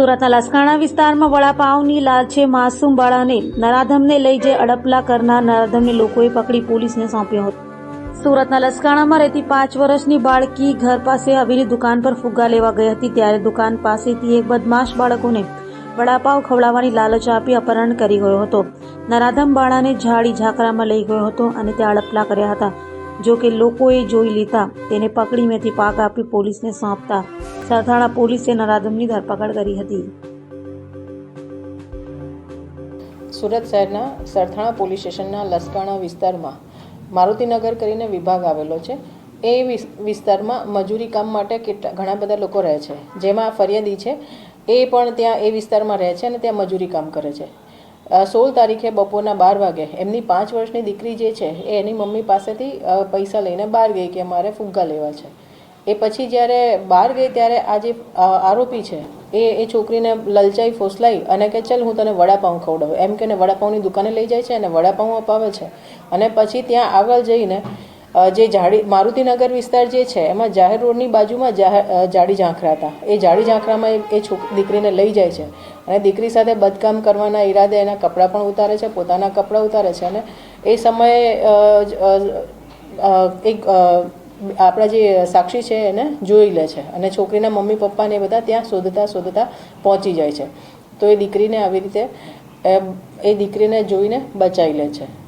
સુરતના લસકાણા વિસ્તારમાં વડાપાવની લાલચે માસૂમ બાળાને નરાધમને લઈ જઈ અડપલા કરનાર નરાધમને લોકોએ પકડી પોલીસને સોંપ્યો હતો. સુરતના લસકાણામાં રહેતી પાંચ વર્ષની બાળકી ઘર પાસે આવેલી દુકાન પર ફુગ્ગા લેવા ગઈ હતી ત્યારે દુકાન પાસેથી એક બદમાશ બાળકોને વડાપાવ ખવડાવવાની લાલચ આપી અપહરણ કરી ગયો હતો. નરાધમ બાળાને ઝાડી ઝાકરામાં લઈ ગયો હતો અને ત્યાં અડપલા કર્યા હતા. જો કે લોકોએ જોઈ લીધા, તેને પકડી મેથી પાક આપી પોલીસને સોંપતા સરથાણા પોલીસે નરાધમની ધરપકડ કરી હતી. સુરત શહેરના સરથાણા પોલીસ સ્ટેશનના લસકાણા વિસ્તારમાં મારુતિનગર કરીને વિભાગ આવેલો છે. એ વિસ- વિસ્તારમાં મજૂરી કામ માટે કેટલા ઘણા બધા લોકો રહે છે. જેમાં ફરિયાદી છે. એ પણ ત્યાં એ વિસ્તારમાં રહે છે અને ત્યાં મજૂરી કામ કરે છે. સોળ તારીખે બપોરના બાર વાગે. એમની પાંચ વર્ષની દીકરી જે છે, એ એની મમ્મી પાસેથી પૈસા લઈને બહાર ગઈ કે મારે ફુગ્ગા લેવા છે. એ પછી જ્યારે બહાર ગઈ ત્યારે આ જે આરોપી છે, એ એ છોકરીને લલચાઈ, ફોસલાઈ અને કે ચલ હું તને વડાપાઉં ખવડાવું. એમ કે વડાપાઉંની દુકાને લઈ જાય છે અને વડાપાઉં અપાવે છે. અને પછી ત્યાં આગળ જઈને જે જાડી મારુતિનગર વિસ્તાર જે છે, એમાં જાહેર રોડની બાજુમાં જાડી ઝાંખરા હતા. એ જાડી ઝાંખરામાં એ- છોક, દીકરીને લઈ જાય છે. અને દીકરી સાથે બદકામ કરવાના ઈરાદે એના કપડાં પણ ઉતારે છે, પોતાના કપડાં ઉતારે છે. અને એ સમયે એક આપણા જે સાક્ષી છે એને જોઈ લે છે. અને છોકરીના મમ્મી પપ્પાને એ બધા ત્યાં શોધતા શોધતા પહોંચી જાય છે. તો એ દીકરીને આવી રીતે, એ દીકરીને જોઈને બચાવી લે છે.